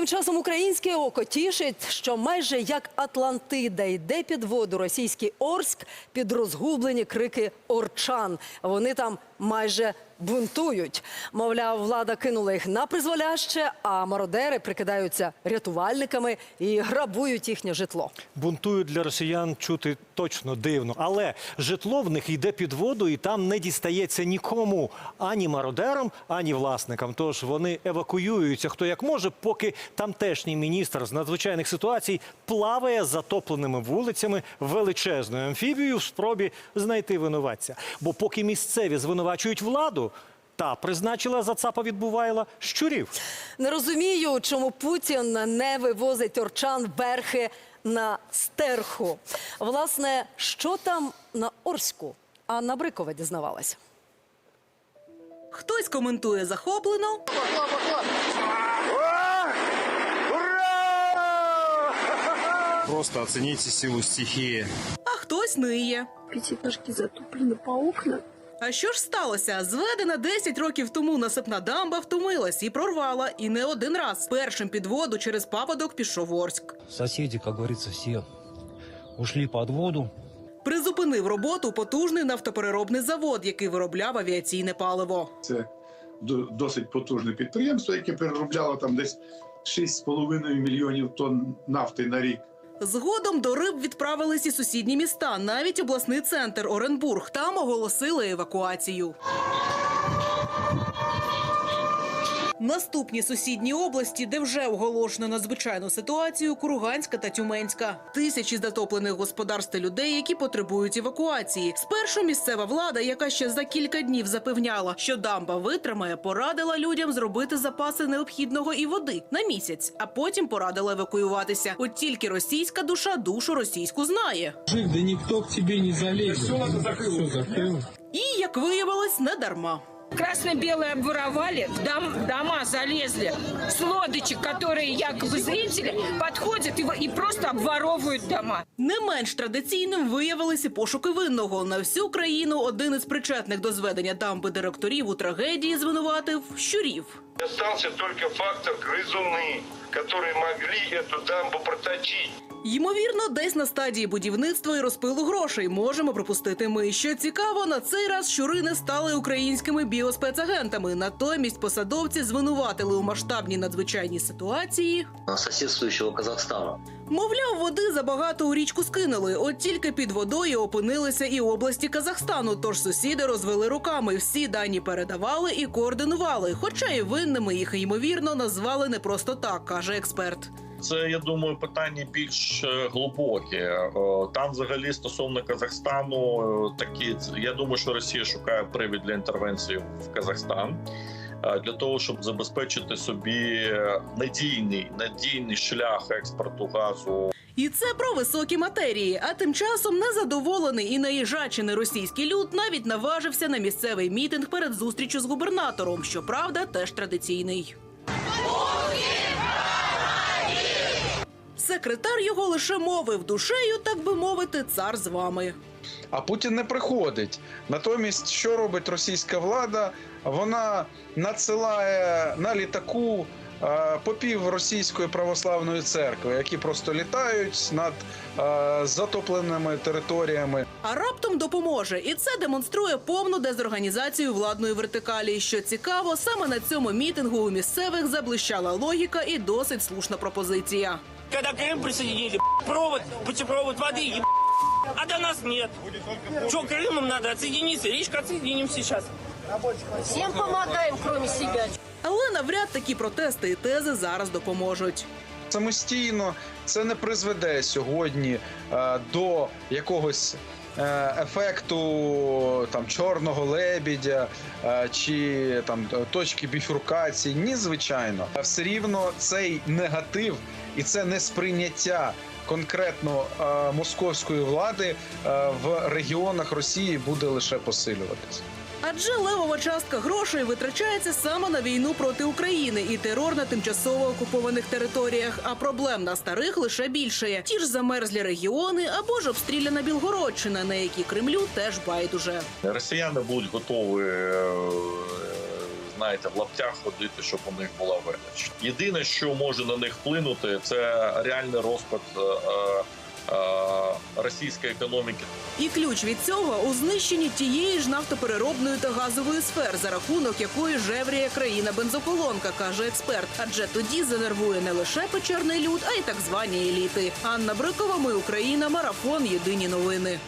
Тим часом українське око тішить, що майже як Атлантида йде під воду російський Орськ під розгублені крики орчан. Вони там майже бунтують. Мовляв, влада кинула їх на призволяще, а мародери прикидаються рятувальниками і грабують їхнє житло. Бунтують для росіян чути точно дивно, але житло в них йде під воду, і там не дістається нікому ані мародерам, ані власникам. Тож вони евакуюються хто як може, поки тамтешній міністр з надзвичайних ситуацій плаває затопленими вулицями величезною амфібією в спробі знайти винуватця. Бо поки місцеві звинувачують владу. Та призначила за ЦАПа відбувайла щурів. Не розумію, чому Путін не вивозить орчан верхи на стерху. Власне, що там на Орську? Анна Брикова дізнавалася. Хтось коментує захоплено, Просто оцените силу стихии. а хтось ниє. Пятиэтажки затоплены по окнам. А що ж сталося? Зведена 10 років тому насипна дамба втомилась і прорвала, і не один раз. Першим під воду через паводок пішов Орськ. Соседи, как говорится, все ушли под воду. Призупинив роботу потужний нафтопереробний завод, який виробляв авіаційне паливо. Це до- досить потужне підприємство, яке переробляло там десь 6,5 мільйонів тонн нафти на рік. Згодом до риб відправились і сусідні міста, навіть обласний центр Оренбург. Там оголосили евакуацію. Наступні сусідні області, де вже оголошено надзвичайну ситуацію, Курганська та Тюменська. Тисячі затоплених господарств та людей, які потребують евакуації. Спершу місцева влада, яка ще за кілька днів запевняла, що дамба витримає, порадила людям зробити запаси необхідного і води на місяць, а потім порадила евакуюватися. От тільки російська душа душу російську знає. Жив, да никто к тебе не залезет. Все закрыл. І як виявилось, не дарма. Красно-белые обворовали, в дом- дома залезли с лодочек, которые якобы зрители подходят и, во- и просто обворовывают дома. Не менш традиційним виявилися пошуки винного на всю країну. Один із причетних до зведення дамби директорів у трагедії звинуватив щурів. Остался только фактор грызуны, которые могли эту дамбу проточить. Ймовірно, десь на стадії будівництва і розпилу грошей можемо припустити ми. Що цікаво, на цей раз щури не стали українськими біоспецагентами. Натомість посадовці звинуватили у масштабній надзвичайній ситуації. соседствующего Казахстана. Мовляв, води забагато у річку скинули. От тільки під водою опинилися і області Казахстану. Тож сусіди розвели руками. Всі дані передавали і координували. Хоча і винними їх ймовірно назвали не просто так, каже експерт. Це я думаю питання більш е, глибоке. Е, Там, взагалі, стосовно Казахстану, е, такі я думаю, що Росія шукає привід для інтервенції в Казахстан для того, щоб забезпечити собі надійний надійний шлях експорту газу І це про високі матерії. А тим часом незадоволений і наїжачений російський люд навіть наважився на місцевий мітинг перед зустрічю з губернатором. Щоправда, теж традиційний. Секретар його лише мовив душею, так би мовити, цар з вами. А Путін не приходить. Натомість, що робить російська влада? Вона надсилає на літаку е, попів російської православної церкви, які просто літають над е, затопленими територіями. А раптом допоможе, і це демонструє повну дезорганізацію владної вертикалі. Що цікаво, саме на цьому мітингу у місцевих заблищала логіка і досить слушна пропозиція Когда Крым присоединили, провод, путепровод воды, а до нас нет. Что, Крымом надо отсоединиться? Речка отсоединим сейчас. Всем помогаем, кроме себя. Але навряд такі протести і тези зараз допоможуть. Самостійно це не призведе сьогодні е, до якогось. е, Ефекту там чорного лебідя е, чи там точки біфуркації, ні, звичайно, А все рівно цей негатив і це несприйняття конкретно е, московської влади е, в регіонах Росії буде лише посилюватися. Адже левова частка грошей витрачається саме на війну проти України і терор на тимчасово окупованих територіях. А проблем на старих лише більше. Ті ж замерзлі регіони або ж обстріляна Білгородщина, на які Кремлю теж байдуже. Росіяни будуть готові е, знаєте, в лаптях ходити, щоб у них була велич. Єдине, що може на них вплинути, це реальний розпад е, е, е, російської економіки. І ключ від цього у знищенні тієї ж нафтопереробної та газової сфер, за рахунок якої жевріє країна бензоколонка, каже експерт. Адже тоді занервує не лише печерний люд, а й так звані еліти. Анна Брикова, ми Україна, марафон. Єдині новини.